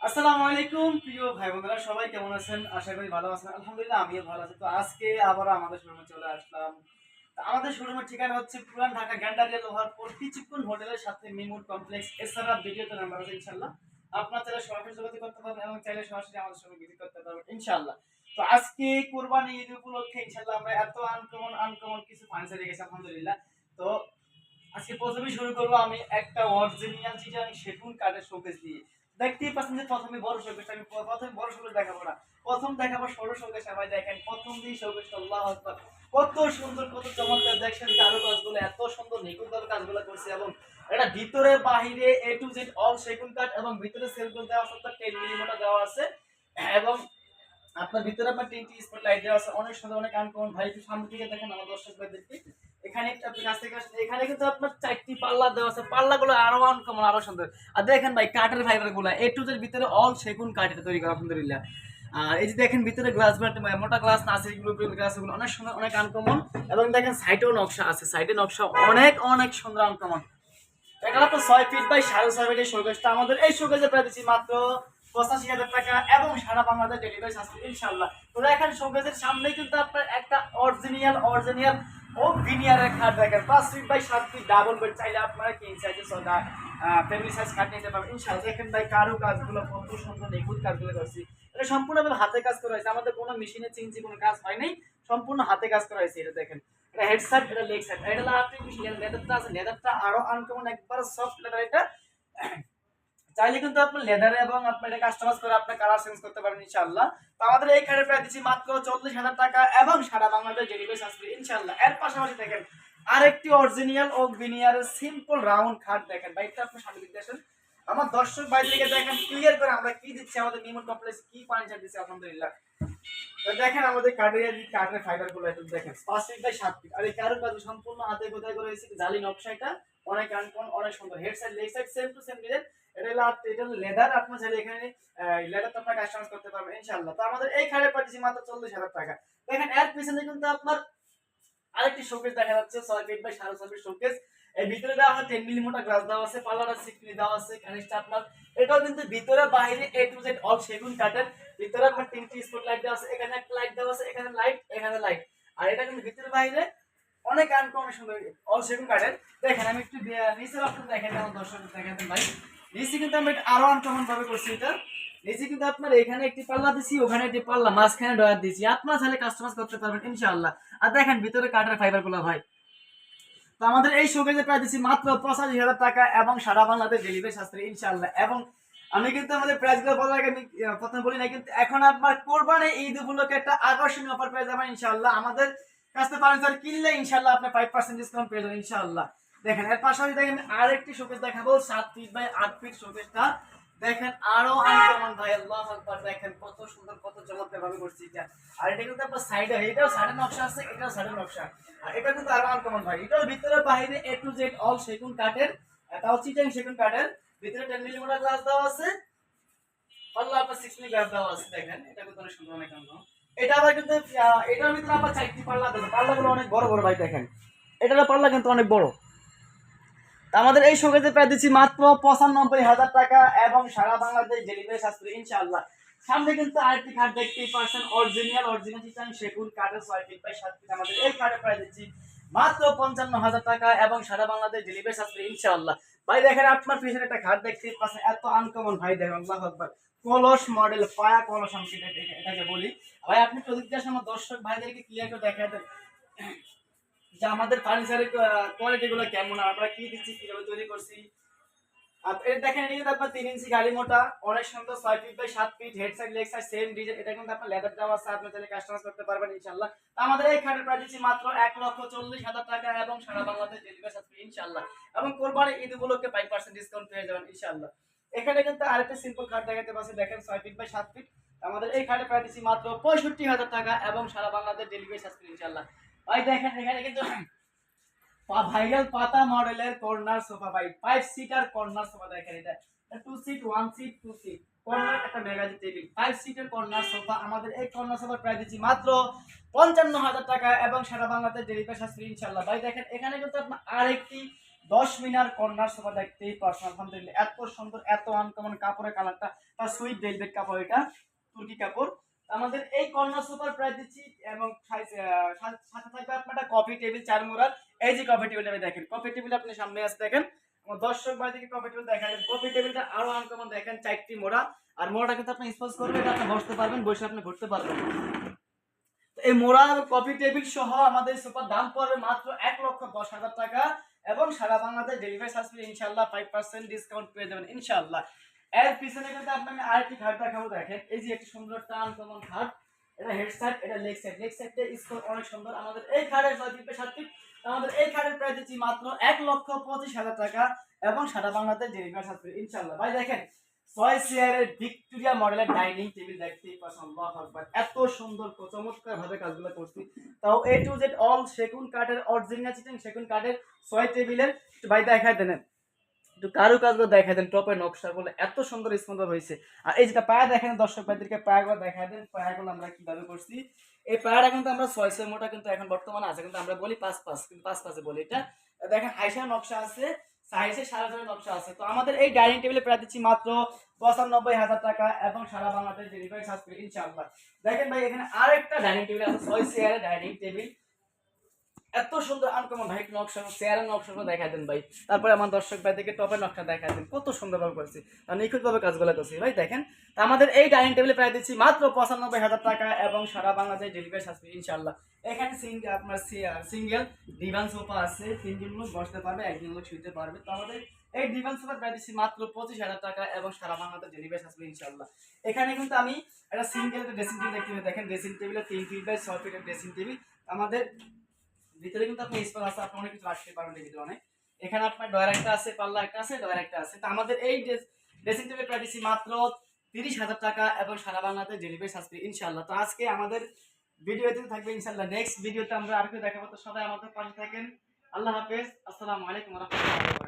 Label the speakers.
Speaker 1: আসসালামু আলাইকুম, প্রিয় ভাই বোনেরা, সবাই কেমন আছেন? আশা করি ভালো আছেন। আলহামদুলিল্লাহ, আমিও ভালো আছি। তো আজকে আবার আমাদের শোরুমে চলে আসলাম। আমাদের শোরুমের ঠিকানা হচ্ছে পুরান ঢাকা গ্যান্ডারিয়া লোহার প্রতি চিকুন হোটেলের সাথে মিমুর কমপ্লেক্স। এছাড়া ভিডিওতে নাম্বার আছে, ইনশাল্লাহ। আপনার চাইলে সরাসরি যোগাযোগ করতে পারবেন এবং চাইলে সরাসরি আমাদের সঙ্গে ভিজিট করতে পারবেন, ইনশাল্লাহ। তো আজকে কোরবানি ঈদ উপলক্ষে, ইনশাল্লাহ, আমরা এত আনকমন আনকমন কিছু ফার্নিচার রেখেছি, আলহামদুলিল্লাহ। তো আজকে প্রথমে শুরু করব আমি একটা অরিজিনাল চিটাং সেগুন কাঠের শোকেস দিয়ে দেখতেই পাচ্ছেন যে প্রথমে বড় শোকেস আমি প্রথমে বড় শোকেস দেখাবো না। প্রথম দেখাবো সরু শোকেস সবাই দেখেন প্রথম দিয়ে শোকেস আল্লাহ কত সুন্দর, কত চমৎকার, দেখছেন কারও কাজগুলো এত সুন্দর নিখুঁত কাজগুলো করছে এবং এটা ভিতরে, বাহিরে এ টু জেড অল সেগুন কাঠ এবং ভিতরে সেলগুলো দেওয়া আছে টেন মিলিমিটার দেওয়া আছে। এবং আপনার ভিতরে আপনার তিনটি স্পট লাইট দেওয়া আছে। অনেক সুন্দর, অনেক আনকমন ভাই, একটু সামনে থেকে দেখেন আমার দর্শক ভাইদেরকে। আছে। অনেক সুন্দর আনকমন এবং দেখেন আছে। ছয় ফিট বাই সাড়ে আমাদের এই শোকেসে প্রায় মাত্র পঁচাশি হাজার টাকা এবং সারা বাংলাদেশ ডেলিভারি সাশ্রয় ইনশাল্লাহ তো দেখেন শোকেসের সামনে কিন্তু আপনার একটা অরিজিনাল অরিজিনাল ও ভিনিয়ারের খাট দেখেন, পাঁচ ফিট বাই সাত ফিট ডাবল বেড চাইলে আপনারা কিং সাইজে সোজা ফ্যামিলি সাইজ খাট নিতে পারবেন। ইনশাল্লাহ দেখেন ভাই কারও কাজগুলো কত সুন্দর, নিখুঁত কাজগুলো করছি। এটা সম্পূর্ণভাবে হাতে কাজ করা হয়েছে। আমাদের কোনো মেশিনে চিনছি কোনো কাজ হয় নাই, সম্পূর্ণ হাতে কাজ করা হয়েছে এটা দেখেন। এটা হেড সাইড এটা লেগ সাইড এটা হলো লেদারটা আছে লেদারটা আরও আনকমন একবার সফট লেদার এটা। চাইলে কিন্তু আপনি লেদারে এবং আপনি এটা কাস্টমাইজ করে আপনি কালার চেঞ্জ করতে পারেন ইনশাআল্লাহ। তো আমাদের এই খাটে প্রায় দিচ্ছি মাত্র চল্লিশ হাজার টাকা এবং সারা বাংলাদেশ ডেলিভারি সাশ্রয় ইনশাআল্লাহ। এর পাশাপাশি দেখেন, আরেকটি অরিজিনাল ও ভিনিয়ারের সিম্পল রাউন্ড খাট দেখেন। বাইকটা আপনি সামনে দিকে আসেন। আমার দর্শক বাইরে দেখেন ক্লিয়ার করে আমরা কি দিচ্ছি, আমাদের নিমন কমপ্লেক্স কি ফার্নিচার দিচ্ছি, আলহামদুলিল্লাহ। তো দেখেন আমাদের কাঠের কাঠের ফাইবারগুলো একটু দেখেন পাঁচ ফিট বাই সাত ফিট আর এই কারও কাজ সম্পূর্ণ হাতে কোথায় করে হয়েছে জালি নকশা এটা। অনেক অনেক সুন্দর। Head side leg side same to same design এখানে ভিতরে বাইরে এ টু জেড অল সেগুন কাঠের। ভিতরে আপনার তিনটি স্পট লাইট দেওয়া আছে, এখানে একটা লাইট দেওয়া আছে, এখানে লাইট এখানে লাইট আর এটা কিন্তু ভিতরে, বাইরে অনেক আনকমন সুন্দর অল সেগুন কাঠের। দেখেন, আমি একটু নিচের অপশন দেখেন আমার দর্শক দেখাতেন ভাই নিচে কিন্তু আমি এটা আরও আনকমন ভাবে করছি এটা। নিচে কিন্তু আপনার এখানে একটি পাল্লা দিছি, ওখানে একটি পাল্লা, মাঝখানে ডয়ার দিছি। আপনারা চাইলে কাস্টমাইজ করতে পারবেন, ইনশাআল্লাহ। আর দেখেন, ভিতরে কাঠের ফাইবারগুলো ভাই তো আমাদের এই শোকেজে প্রায় দিচ্ছি মাত্র পঁচাশি হাজার টাকা এবং সারা বাংলাদেশ ডেলিভারি শাস্ত্রে, ইনশাআল্লাহ। এবং আমি কিন্তু আমাদের প্রাইসগুলো বলার আগে প্রথমে বলি না, কিন্তু এখন আপনার কোরবানি ঈদ উপলক্ষে একটা আকর্ষণীয় অফার পেয়ে যাবেন, ইনশাআল্লাহ। আমাদের কাছে ফার্নিচার কিনলে ইনশাআল্লাহ আপনি ফাইভ পার্সেন্ট ডিসকাউন্ট পেয়ে যাবেন, ইনশাআল্লাহ। দেখেন এর পাশাপাশি দেখেন আরেকটি শোকেস দেখাবো সাত ফিট বাই আট ফিট শোকেসটা দেখেন আরও আনকমন ভাই আল্লাহ আকবার দেখেন কত সুন্দর কত চমৎকার ভাবে করছি এটা। আর এটা কিন্তু আপনার সাইডে এটাও সাইডে নকশা আছে এটাও সাইডে নকশা। আর এটা কিন্তু আরও আনকমন ভাই এটার ভিতরে বাইরে এ টু জেড অল সেগুন কাঠের আহ, তাও চিটাং সেগুন কাঠের। ভিতরে টেন মিলিমিটার গ্লাস দেওয়া আছে। পাল্লা আপনার সিক্স মিলি গ্লাস দেওয়া আছে দেখেন এটা অনেক সুন্দর অনেক আনকমন। এটা আবার কিন্তু এটার ভিতরে আবার চারটি পাল্লা দেবে। পাল্লাগুলো অনেক বড় বড় ভাই দেখেন। এটার পাল্লা কিন্তু অনেক বড়। আমাদের এই শোকেজে প্রায় দিচ্ছি মাত্র পঁচানব্বই হাজার টাকা এবং সারা বাংলাদেশ ডেলিভারি শাস্ত্রী, ইনশাআল্লাহ। সামনে কিন্তু আরেকটি কার্ড দেখতেই পারছেন অরিজিনাল অরিজিনাল চিটাং সেগুন কার্ডের ছয় ফিট বাই সাত ফিট আমাদের এই কার্ডে প্রায় দিচ্ছি মাত্র পঞ্চান্ন হাজার টাকা এবং সারা বাংলাদেশ ডেলিভারি শাস্ত্রী, ইনশাআল্লাহ। ভাই, দেখেন আপনার পিছনে একটা ঘাট দেখতেই পাচ্ছেন, এত আনকমন ভাই, দেখেন, আল্লাহ আকবার। কলস মডেল পায়া কলস আমি এটাকে- বলি। ভাই, আপনি প্রযুক্তি আমার দর্শক ভাইদেরকে ক্লিয়ার করে দেখা দেন যে আমাদের ফার্নিচারের কোয়ালিটি গুলো কেমন আমরা কি দিচ্ছি, কীভাবে তৈরি করছি। আর এটা দেখেন, এটা কিন্তু আপনার তিন ইঞ্চি গাড়ি মোটা, অনেক সুন্দর, ছয় ফিট বাই সাত feet head side leg side same design এটা কিন্তু আপনার লেদার দেওয়া আছে, আপনি কাস্টমাইজ করতে পারবেন, ইনশাল্লাহ। তো আমাদের এই খাটের প্রাইস দিচ্ছি মাত্র এক লক্ষ চল্লিশ হাজার টাকা এবং সারা বাংলাদেশ ডেলিভারি সাথে ইনশাল্লাহ। এবং কোরবানি ঈদ উপলক্ষে ফাইভ পার্সেন্ট ডিসকাউন্ট পেয়ে যাবেন, ইনশাল্লাহ। এখানে কিন্তু আরেকটা সিম্পল খাট দেখাতে পাচ্ছি, দেখেন, ছয় ফিট বাই সাত ফিট আমাদের এই খাটে প্রায় দিচ্ছি মাত্র পঁয়ষট্টি হাজার টাকা এবং সারা বাংলাদেশ ডেলিভারি সাথে ইনশাল্লাহ। ভাই, দেখেন এখানে কিন্তু ভাইরাল পাতা মডেলের কর্নার সোফা ভাই। ফাইভ সিটার কর্নার সোফা দেখেন এটা। Two seat one seat two seat corner একটা মেগাজি টেবিল ফাইভ সিটের কর্নার সোফা আমাদের এই কর্নার সোফার প্রাইস দিচ্ছি মাত্র পঞ্চান্ন হাজার টাকা এবং সারা বাংলাদেশ ডেলিভারি শাস্ত্রী ইনশাল্লাহ ভাই, দেখেন, এখানে কিন্তু আপনার আরেকটি দশ মিনার কর্নার সোফা দেখতেই পারছেন আলহামদুলিল্লাহ। এত সুন্দর, এত আনকমন কাপড়ের কালারটা তার সুইট ভেলভেট কাপড় এটা, তুর্কি কাপড়। আমাদের এই কর্নার সোফার প্রাইস দিচ্ছি এবং সাথে থাকবে আপনার কফি টেবিল, চার মোড়ার। এই যে কফি টেবিলটা আপনি দেখেন, কফি টেবিল আপনি সামনে আসে দেখেন। আমার দর্শক বাড়ি থেকে কফি টেবিল দেখেন কফি টেবিলটা আরও আনকমন দেখেন, চারটি মোড়া। আর মোড়াটা কিন্তু আপনি স্পর্শ করবে এটা আপনি বসতে পারবেন, বসে আপনি ঘুরতে পারবেন। এই মোড়া কফি টেবিল সহ আমাদের সুপার দাম পড়বে মাত্র এক লক্ষ দশ হাজার টাকা এবং সারা বাংলাদেশ ডেলিভারি চার্জ ইনশাল্লাহ ফাইভ পার্সেন্ট ডিসকাউন্ট পেয়ে যাবেন ইনশাল্লাহ এর পিছনে কিন্তু আপনাকে আরেকটি খাট দেখাবো, দেখেন। এই যে একটি সুন্দর টান কমন খাট, এটা হেড সাইড এটা লেগ সাইড লেগ সাইডটা স্কোর অনেক সুন্দর। আমাদের এই খাটের ছয় ফিট সাত আমাদের এই খাটের প্রাইস দিচ্ছি মাত্র এক লক্ষ পঁচিশ হাজার টাকা এবং সারা বাংলাদেশ ডেলিভারি চার্জ ইনশাল্লাহ ভাই, দেখেন, ছয় চেয়ারের ভিক্টোরিয়া মডেলের ডাইনিং টেবিল দেখতেই পাচ্ছেন এত সুন্দর চমৎকার ভাবে কাজগুলো করছি। তাও এ টু জেড অল সেগুন কাঠের অরিজিনাল চিটেন সেগুন কাঠের ছয় টেবিলের ভাই, দেখাই দেন। একটু কারু কাজগুলো দেখাই দেন, টপের নকশা বলে এত সুন্দর সুন্দর হয়েছে। আর এই যেটা পায়া দেখেন দর্শক ভাইদেরকে, পায়াগুলো দেখাই দেন, পায়াগুলো আমরা কীভাবে করছি। এই পায়াটা কিন্তু আমরা ছয় ছয় মোটা কিন্তু এখন বর্তমানে আছে, কিন্তু আমরা বলি পাঁচ পাঁচ, কিন্তু পাঁচ পাঁচে বলি এটা। দেখেন, হাইসা নকশা আছে সাইজে সারা সারা নকশা আছে। তো আমাদের এই ডাইনিং টেবিলে প্রায় দিচ্ছি মাত্র পঁচানব্বই হাজার টাকা এবং সারা বাংলাদেশ ডেলিভারি চার্জ করে, ইনশাআল্লাহ। দেখেন ভাই, এখানে আরেকটা ডাইনিং টেবিল আছে, ছয় চেয়ারের ডাইনিং টেবিল। এত সুন্দর আনকমন ভাই নকশা চেয়ারের নকশাগুলো দেখাই দেন ভাই। তারপরে আমার দর্শক ভাই থেকে টপের নকশা দেখাই দেন। কত সুন্দরভাবে করছি। নিখুঁতভাবে কাজগুলো করছি। ভাই দেখেন আমাদের এই ডাইনিং টেবিলে প্রায় দিচ্ছি মাত্র পঁচানব্বই হাজার টাকা এবং সারা বাংলাদেশ ডেলিভারি চার্জ করে ইনশাআল্লাহ। এখানে সিঙ্গেল আপনার সিঙ্গেল ডিভান সোফা আছে। তিনজন লোক বসতে পারবে, একজন লোক শুতে পারবে। তো আমাদের এই ডিভান সোফার প্রায় দিচ্ছি মাত্র পঁচিশ হাজার টাকা এবং সারা বাংলাদেশ ডেলিভারি চার্জ ইনশাল্লাহ এখানে কিন্তু আমি একটা সিঙ্গেল ড্রেসিং টেবিল দেখতে দেখেন ড্রেসিং টেবিলে তিন ফিট বাই ছয় ফিটের ড্রেসিং টেবিল আমাদের ভিতরে কিন্তু আপনি স্পেস আছে আপনি অনেক কিছু রাখতে পারবেন এর ভিতরে অনেক। এখানে আপনার ডয়ার একটা আছে, পাল্লা একটা আছে ডয়ার একটা আছে। তো আমাদের এই ড্রেসিং টেবিল প্রাইসি মাত্র তিরিশ হাজার টাকা এবং সারা বাংলাতে ডেলিভারি আসবে ইনশাল্লাহ তো আজকে আমাদের ভিডিওতে থাকবে ইনশাল্লাহ নেক্সট ভিডিওতে আমরা আর কেউ দেখাবো। তো সবাই আমাদের পাশে থাকেন। আল্লাহ হাফেজ। আসসালামু আলাইকুম রহমতুল্লাহ